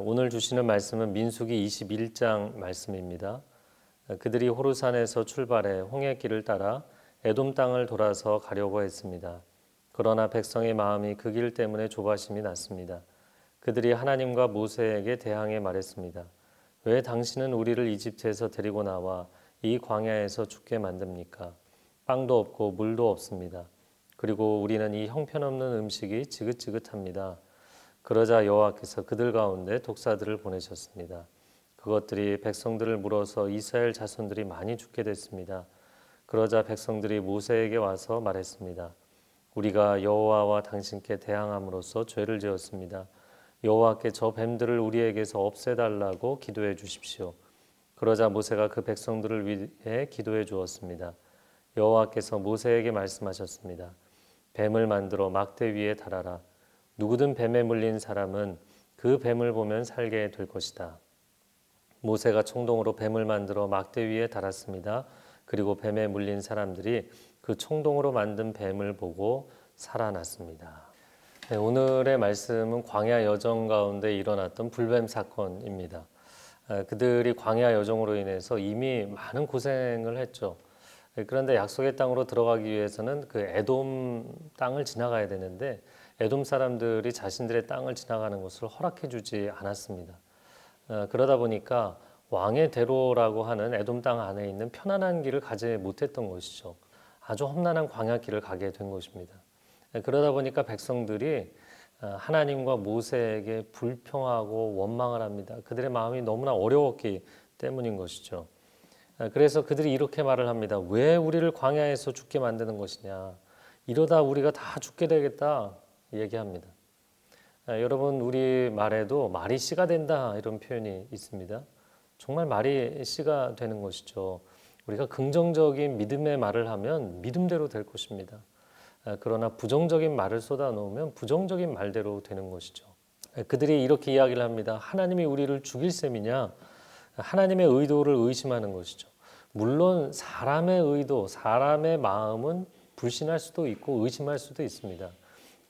오늘 주시는 말씀은 민수기 21장 말씀입니다. 그들이 호르산에서 출발해 홍해길을 따라 에돔 땅을 돌아서 가려고 했습니다. 그러나 백성의 마음이 그 길 때문에 조바심이 났습니다. 그들이 하나님과 모세에게 대항해 말했습니다. 왜 당신은 우리를 이집트에서 데리고 나와 이 광야에서 죽게 만듭니까? 빵도 없고 물도 없습니다. 그리고 우리는 이 형편없는 음식이 지긋지긋합니다. 그러자 여호와께서 그들 가운데 독사들을 보내셨습니다. 그것들이 백성들을 물어서 이스라엘 자손들이 많이 죽게 됐습니다. 그러자 백성들이 모세에게 와서 말했습니다. 우리가 여호와와 당신께 대항함으로써 죄를 지었습니다. 여호와께 저 뱀들을 우리에게서 없애달라고 기도해 주십시오. 그러자 모세가 그 백성들을 위해 기도해 주었습니다. 여호와께서 모세에게 말씀하셨습니다. 뱀을 만들어 막대 위에 달아라. 누구든 뱀에 물린 사람은 그 뱀을 보면 살게 될 것이다. 모세가 총동으로 뱀을 만들어 막대 위에 달았습니다. 그리고 뱀에 물린 사람들이 그 총동으로 만든 뱀을 보고 살아났습니다. 네, 오늘의 말씀은 광야 여정 가운데 일어났던 불뱀 사건입니다. 아, 그들이 광야 여정으로 인해서 이미 많은 고생을 했죠. 네, 그런데 약속의 땅으로 들어가기 위해서는 그 에돔 땅을 지나가야 되는데 에돔 사람들이 자신들의 땅을 지나가는 것을 허락해 주지 않았습니다. 어, 그러다 보니까 왕의 대로라고 하는 에돔 땅 안에 있는 편안한 길을 가지 못했던 것이죠. 아주 험난한 광야 길을 가게 된 것입니다. 네, 그러다 보니까 백성들이 어, 하나님과 모세에게 불평하고 원망을 합니다. 그들의 마음이 너무나 어려웠기 때문인 것이죠. 어, 그래서 그들이 이렇게 말을 합니다. 왜 우리를 광야에서 죽게 만드는 것이냐? 이러다 우리가 다 죽게 되겠다. 얘기합니다. 아, 여러분 우리 말에도 말이 씨가 된다 이런 표현이 있습니다. 정말 말이 씨가 되는 것이죠. 우리가 긍정적인 믿음의 말을 하면 믿음대로 될 것입니다. 아, 그러나 부정적인 말을 쏟아놓으면 부정적인 말대로 되는 것이죠. 아, 그들이 이렇게 이야기를 합니다. 하나님이 우리를 죽일 셈이냐? 하나님의 의도를 의심하는 것이죠. 물론 사람의 의도, 사람의 마음은 불신할 수도 있고 의심할 수도 있습니다.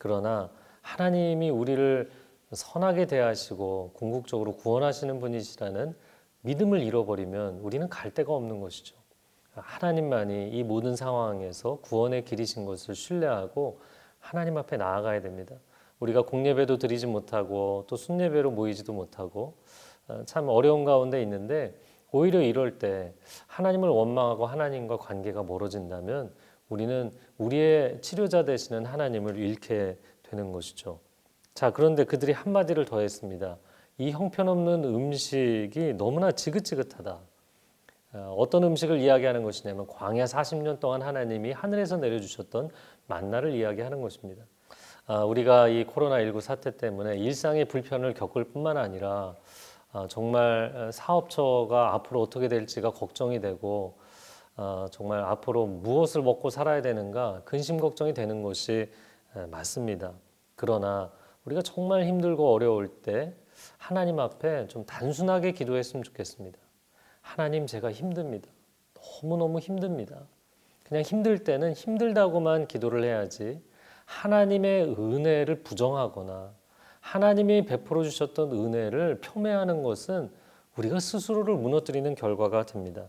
그러나 하나님이 우리를 선하게 대하시고 궁극적으로 구원하시는 분이시라는 믿음을 잃어버리면 우리는 갈 데가 없는 것이죠. 하나님만이 이 모든 상황에서 구원의 길이신 것을 신뢰하고 하나님 앞에 나아가야 됩니다. 우리가 공예배도 드리지 못하고 또 순예배로 모이지도 못하고 어, 참 어려운 가운데 있는데 오히려 이럴 때 하나님을 원망하고 하나님과 관계가 멀어진다면 우리는 우리의 치료자 되시는 하나님을 잃게 되는 것이죠. 자, 그런데 그들이 한마디를 더 했습니다. 이 형편없는 음식이 너무나 지긋지긋하다. 어, 어떤 음식을 이야기하는 것이냐면 광야 40년 동안 하나님이 하늘에서 내려주셨던 만나를 이야기하는 것입니다. 아, 우리가 이 코로나19 사태 때문에 일상의 불편을 겪을 뿐만 아니라 아, 정말 사업처가 앞으로 어떻게 될지가 걱정이 되고 어, 정말 앞으로 무엇을 먹고 살아야 되는가 근심 걱정이 되는 것이 맞습니다. 그러나 우리가 정말 힘들고 어려울 때 하나님 앞에 좀 단순하게 기도했으면 좋겠습니다. 하나님 제가 힘듭니다. 너무너무 힘듭니다. 그냥 힘들 때는 힘들다고만 기도를 해야지 하나님의 은혜를 부정하거나 하나님이 베풀어 주셨던 은혜를 폄훼하는 것은 우리가 스스로를 무너뜨리는 결과가 됩니다.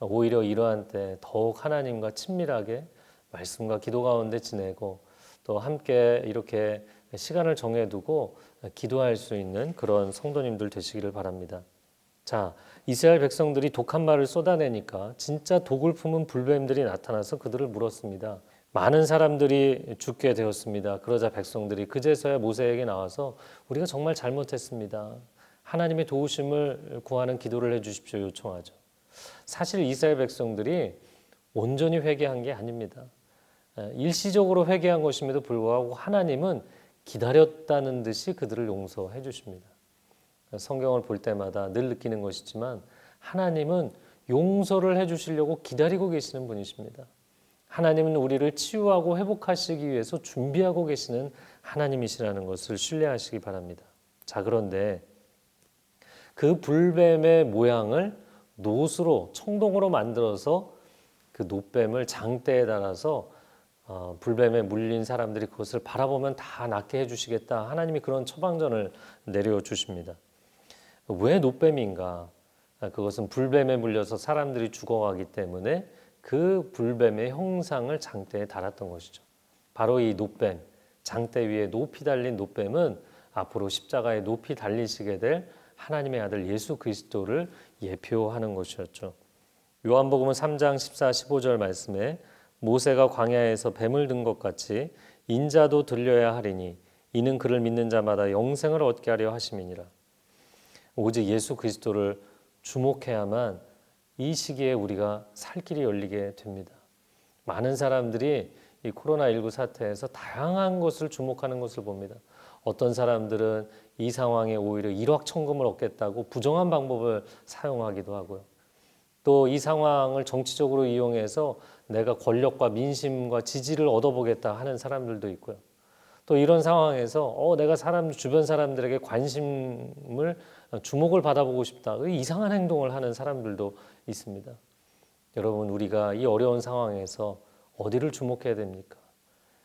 오히려 이러한 때 더욱 하나님과 친밀하게 말씀과 기도 가운데 지내고 또 함께 이렇게 시간을 정해두고 기도할 수 있는 그런 성도님들 되시기를 바랍니다. 자, 이스라엘 백성들이 독한 말을 쏟아내니까 진짜 독을 품은 불뱀들이 나타나서 그들을 물었습니다. 많은 사람들이 죽게 되었습니다. 그러자 백성들이 그제서야 모세에게 나와서 우리가 정말 잘못했습니다. 하나님의 도우심을 구하는 기도를 해 주십시오 요청하죠. 사실 이스라엘 백성들이 온전히 회개한 게 아닙니다. 일시적으로 회개한 것임에도 불구하고 하나님은 기다렸다는 듯이 그들을 용서해 주십니다. 성경을 볼 때마다 늘 느끼는 것이지만 하나님은 용서를 해 주시려고 기다리고 계시는 분이십니다. 하나님은 우리를 치유하고 회복하시기 위해서 준비하고 계시는 하나님이시라는 것을 신뢰하시기 바랍니다. 자, 그런데 그 불뱀의 모양을 노수로 청동으로 만들어서 그 노뱀을 장대에 달아서 어, 불뱀에 물린 사람들이 그것을 바라보면 다 낫게 해주시겠다. 하나님이 그런 처방전을 내려 주십니다. 왜 노뱀인가? 아, 그것은 불뱀에 물려서 사람들이 죽어가기 때문에 그 불뱀의 형상을 장대에 달았던 것이죠. 바로 이 노뱀, 장대 위에 높이 달린 노뱀은 앞으로 십자가에 높이 달리시게 될 하나님의 아들 예수 그리스도를 예표하는 것이었죠. 요한복음은 3장 14, 15절 말씀에 모세가 광야에서 뱀을 든 것 같이 인자도 들려야 하리니 이는 그를 믿는 자마다 영생을 얻게 하려 하심이니라. 오직 예수 그리스도를 주목해야만 이 시기에 우리가 살 길이 열리게 됩니다. 많은 사람들이 이 코로나19 사태에서 다양한 것을 주목하는 것을 봅니다. 어떤 사람들은 이 상황에 오히려 일확천금을 얻겠다고 부정한 방법을 사용하기도 하고요. 또 이 상황을 정치적으로 이용해서 내가 권력과 민심과 지지를 얻어보겠다 하는 사람들도 있고요. 또 이런 상황에서 어 내가 사람 주변 사람들에게 관심을 주목을 받아보고 싶다. 이상한 행동을 하는 사람들도 있습니다. 여러분 우리가 이 어려운 상황에서 어디를 주목해야 됩니까?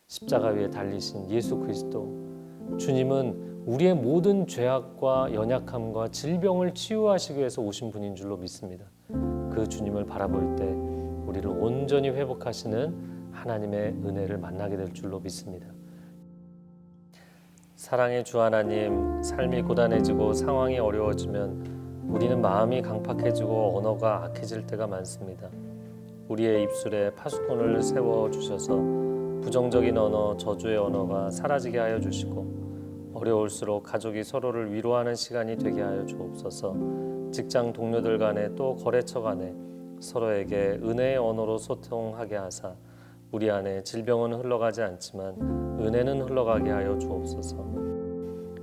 십자가 위에 달리신 예수 그리스도 주님은 우리의 모든 죄악과 연약함과 질병을 치유하시기 위해서 오신 분인 줄로 믿습니다. 그 주님을 바라볼 때 우리를 온전히 회복하시는 하나님의 은혜를 만나게 될 줄로 믿습니다. 사랑의 주 하나님, 삶이 고단해지고 상황이 어려워지면 우리는 마음이 강팍해지고 언어가 악해질 때가 많습니다. 우리의 입술에 파수꾼을 세워 주셔서 부정적인 언어, 저주의 언어가 사라지게 하여 주시고 어려울수록 가족이 서로를 위로하는 시간이 되게 하여 주옵소서. 직장 동료들 간에 또 거래처 간에 서로에게 은혜의 언어로 소통하게 하사 우리 안에 질병은 흘러가지 않지만 은혜는 흘러가게 하여 주옵소서.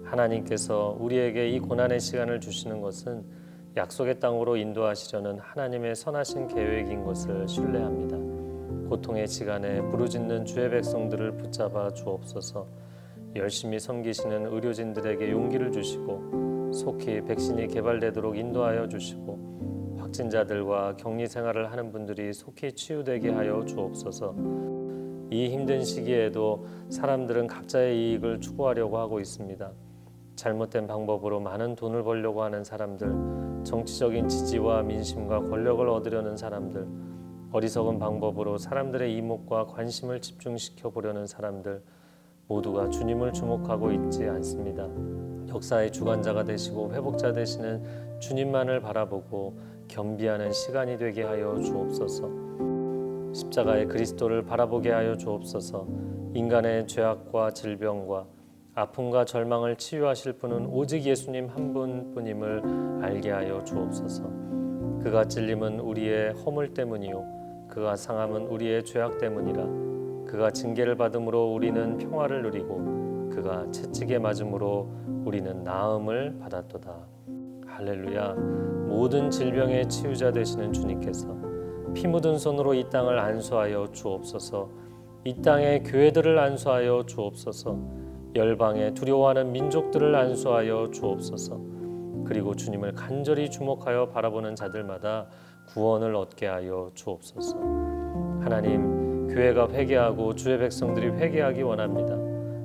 하나님께서 우리에게 이 고난의 시간을 주시는 것은 약속의 땅으로 인도하시려는 하나님의 선하신 계획인 것을 신뢰합니다. 고통의 시간에 부르짖는 주의 백성들을 붙잡아 주옵소서. 열심히 섬기시는 의료진들에게 용기를 주시고 속히 백신이 개발되도록 인도하여 주시고 확진자들과 격리 생활을 하는 분들이 속히 치유되게 하여 주옵소서. 이 힘든 시기에도 사람들은 각자의 이익을 추구하려고 하고 있습니다. 잘못된 방법으로 많은 돈을 벌려고 하는 사람들, 정치적인 지지와 민심과 권력을 얻으려는 사람들, 어리석은 방법으로 사람들의 이목과 관심을 집중시켜 보려는 사람들, 모두가 주님을 주목하고 있지 않습니다. 역사의 주관자가 되시고 회복자 되시는 주님만을 바라보고 겸비하는 시간이 되게 하여 주옵소서. 십자가의 그리스도를 바라보게 하여 주옵소서. 인간의 죄악과 질병과 아픔과 절망을 치유하실 분은 오직 예수님 한 분뿐임을 알게 하여 주옵소서. 그가 찔림은 우리의 허물 때문이요 그가 상함은 우리의 죄악 때문이라. 그가 징계를 받음으로 우리는 평화를 누리고 그가 채찍에 맞음으로 우리는 나음을 받았도다. 할렐루야. 모든 질병의 치유자 되시는 주님께서 피 묻은 손으로 이 땅을 안수하여 주옵소서. 이 땅의 교회들을 안수하여 주옵소서. 열방에 두려워하는 민족들을 안수하여 주옵소서. 그리고 주님을 간절히 주목하여 바라보는 자들마다 구원을 얻게 하여 주옵소서. 하나님, 교회가 회개하고 주의 백성들이 회개하기 원합니다.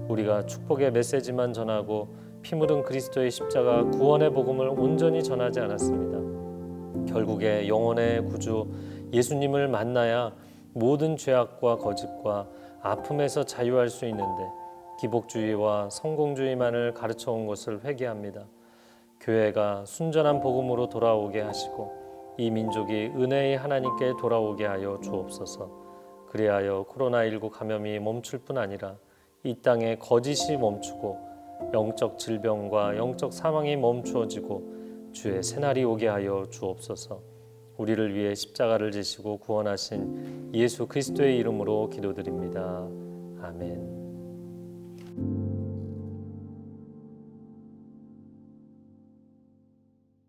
우리가 축복의 메시지만 전하고 피 묻은 그리스도의 십자가 구원의 복음을 온전히 전하지 않았습니다. 결국에 영혼의 구주 예수님을 만나야 모든 죄악과 거짓과 아픔에서 자유할 수 있는데 기복주의와 성공주의만을 가르쳐 온 것을 회개합니다. 교회가 순전한 복음으로 돌아오게 하시고 이 민족이 은혜의 하나님께 돌아오게 하여 주옵소서. 그리하여 코로나19 감염이 멈출 뿐 아니라 이 땅에 거짓이 멈추고 영적 질병과 영적 사망이 멈추어지고 주의 새날이 오게 하여 주옵소서. 우리를 위해 십자가를 지시고 구원하신 예수 그리스도의 이름으로 기도드립니다. 아멘.